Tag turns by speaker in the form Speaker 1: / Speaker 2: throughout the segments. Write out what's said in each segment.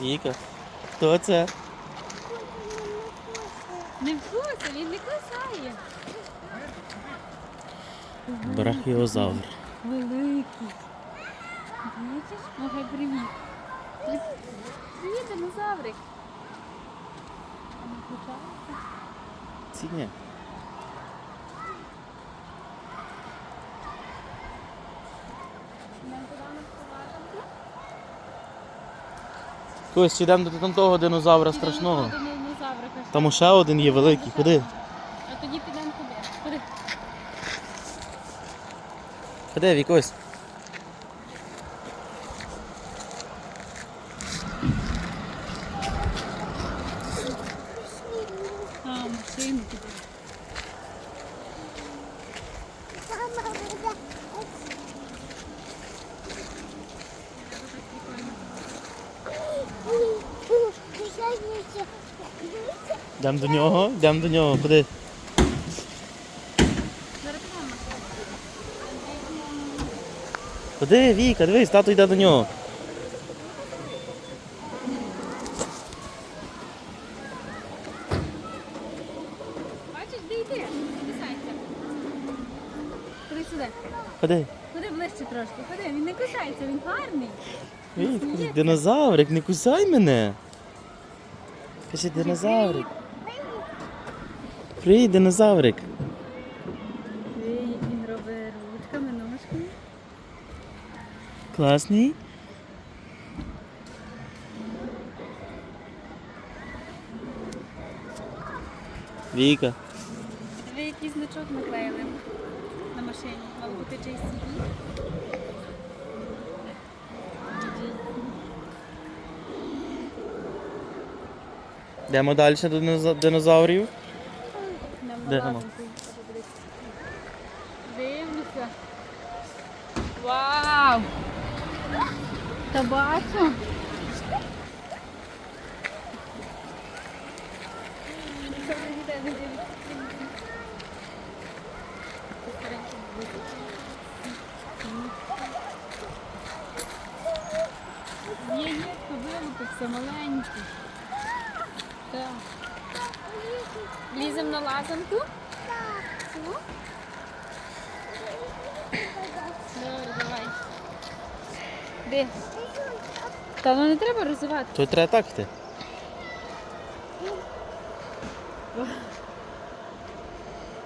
Speaker 1: Віка. Хто це?
Speaker 2: Не вкуса, він не кусає.
Speaker 1: Брахіозавр.
Speaker 2: Великий. Бачиш? Махай привіт. Привіт, динозаврик. А не включається?
Speaker 1: Ці ні.
Speaker 2: Нам туди не сховати?
Speaker 1: Ось йдемо до того динозавра страшного. Там ще один є великий. Ходи.
Speaker 2: А тоді підемо туди. Ходи.
Speaker 1: Ходи, Вікось.
Speaker 2: А, машину туди.
Speaker 1: Йдемо до нього, йдемо до нього.
Speaker 2: Підемо.
Speaker 1: Ходи, Віка, дивись, тато йде до нього.
Speaker 2: Бачиш, де йди? Кусайся. Ходи сюди.
Speaker 1: Ходи.
Speaker 2: Ходи ближче трошки. Ходи, він не кусається, він гарний.
Speaker 1: Віка, динозаврик, не кусай мене. Кажи, динозаврик. Привіт, динозаврик.
Speaker 2: Ей, він робить ручками, ножками.
Speaker 1: Класний. Віка.
Speaker 2: Ви якийсь значок наклеїли на машині. Мало бути JCB.
Speaker 1: Йдемо далі до динозаврів.
Speaker 2: Подивитися. Дивлюся. Вау! Та бачу. Є, є, вилупився маленький. Так. Ліземо на лазанку? Так. Добре, давай. Де? Та ну не треба розвивати.
Speaker 1: То треба так йти.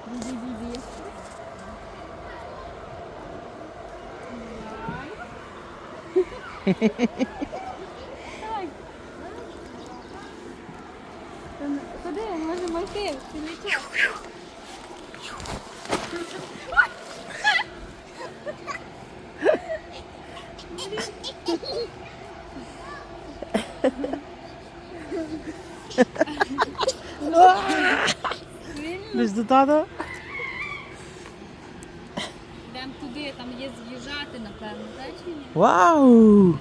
Speaker 2: Ді-ді-ді-ді. Давай. Та Ходи, можемо йти. Ти нічого.
Speaker 1: Десь до тата.
Speaker 2: Йдемо туди, там є з'їжджати, напевно, так чи ні?
Speaker 1: Вау!